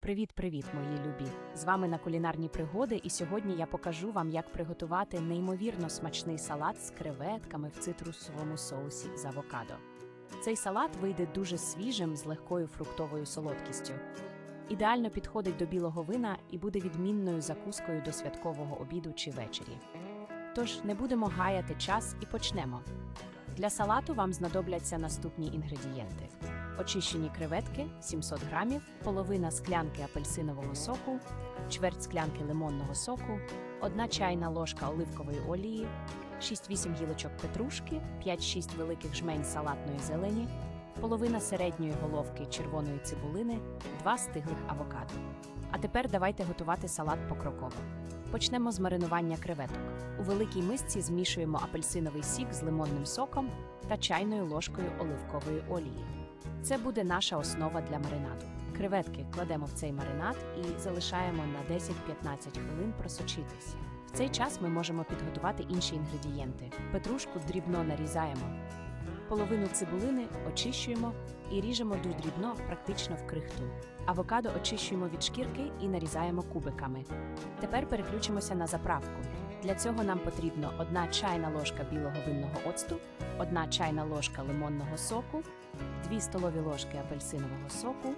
Привіт-привіт, мої любі! З вами на кулінарні пригоди, і сьогодні я покажу вам, як приготувати неймовірно смачний салат з креветками в цитрусовому соусі з авокадо. Цей салат вийде дуже свіжим з легкою фруктовою солодкістю. Ідеально підходить до білого вина і буде відмінною закускою до святкового обіду чи вечері. Тож не будемо гаяти час і почнемо. Для салату вам знадобляться наступні інгредієнти: очищені креветки 700 грамів, половина склянки апельсинового соку, чверть склянки лимонного соку, одна чайна ложка оливкової олії, 6-8 гілочок петрушки, 5-6 великих жмень салатної зелені, половина середньої головки червоної цибулини, 2 стиглих авокадо. А тепер давайте готувати салат покроково. Почнемо з маринування креветок. У великій мисці змішуємо апельсиновий сік з лимонним соком та чайною ложкою оливкової олії. Це буде наша основа для маринаду. Креветки кладемо в цей маринад і залишаємо на 10-15 хвилин просочитися. В цей час ми можемо підготувати інші інгредієнти. Петрушку дрібно нарізаємо, половину цибулини очищуємо і ріжемо дуже дрібно, практично в крихту. Авокадо очищуємо від шкірки і нарізаємо кубиками. Тепер переключимося на заправку. Для цього нам потрібно 1 чайна ложка білого винного оцту, 1 чайна ложка лимонного соку, 2 столові ложки апельсинового соку,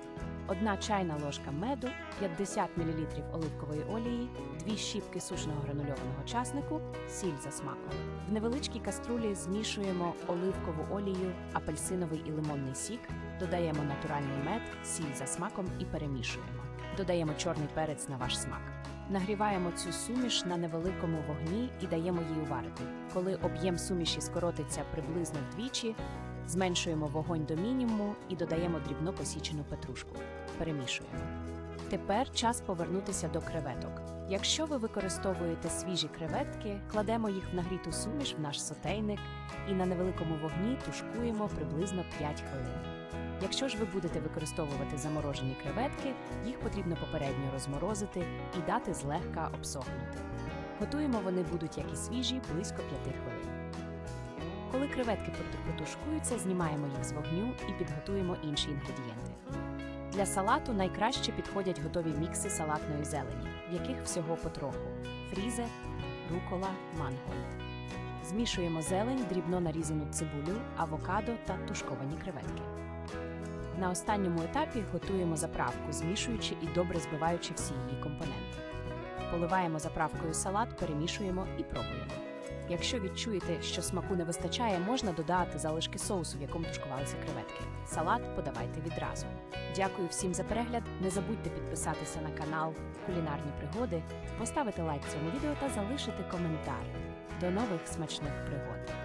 1 чайна ложка меду, 50 мл оливкової олії, 2 щіпки сушеного гранульованого часнику, сіль за смаком. В невеличкій каструлі змішуємо оливкову олію, апельсиновий і лимонний сік, додаємо натуральний мед, сіль за смаком і перемішуємо. Додаємо чорний перець на ваш смак. Нагріваємо цю суміш на невеликому вогні і даємо їй уварити. Коли об'єм суміші скоротиться приблизно вдвічі, зменшуємо вогонь до мінімуму і додаємо дрібно посічену петрушку. Перемішуємо. Тепер час повернутися до креветок. Якщо ви використовуєте свіжі креветки, кладемо їх в нагріту суміш в наш сотейник і на невеликому вогні тушкуємо приблизно 5 хвилин. Якщо ж ви будете використовувати заморожені креветки, їх потрібно попередньо розморозити і дати злегка обсохнути. Готуємо вони будуть як і свіжі близько 5 хвилин. Коли креветки протушкуються, знімаємо їх з вогню і підготуємо інші інгредієнти. Для салату найкраще підходять готові мікси салатної зелені, в яких всього потроху: фрізе, рукола, мангольд. Змішуємо зелень, дрібно нарізану цибулю, авокадо та тушковані креветки. На останньому етапі готуємо заправку, змішуючи і добре збиваючи всі її компоненти. Поливаємо заправкою салат, перемішуємо і пробуємо. Якщо відчуєте, що смаку не вистачає, можна додати залишки соусу, в якому тушкувалися креветки. Салат подавайте відразу. Дякую всім за перегляд. Не забудьте підписатися на канал Кулінарні пригоди, поставити лайк цьому відео та залишити коментар. До нових смачних пригод!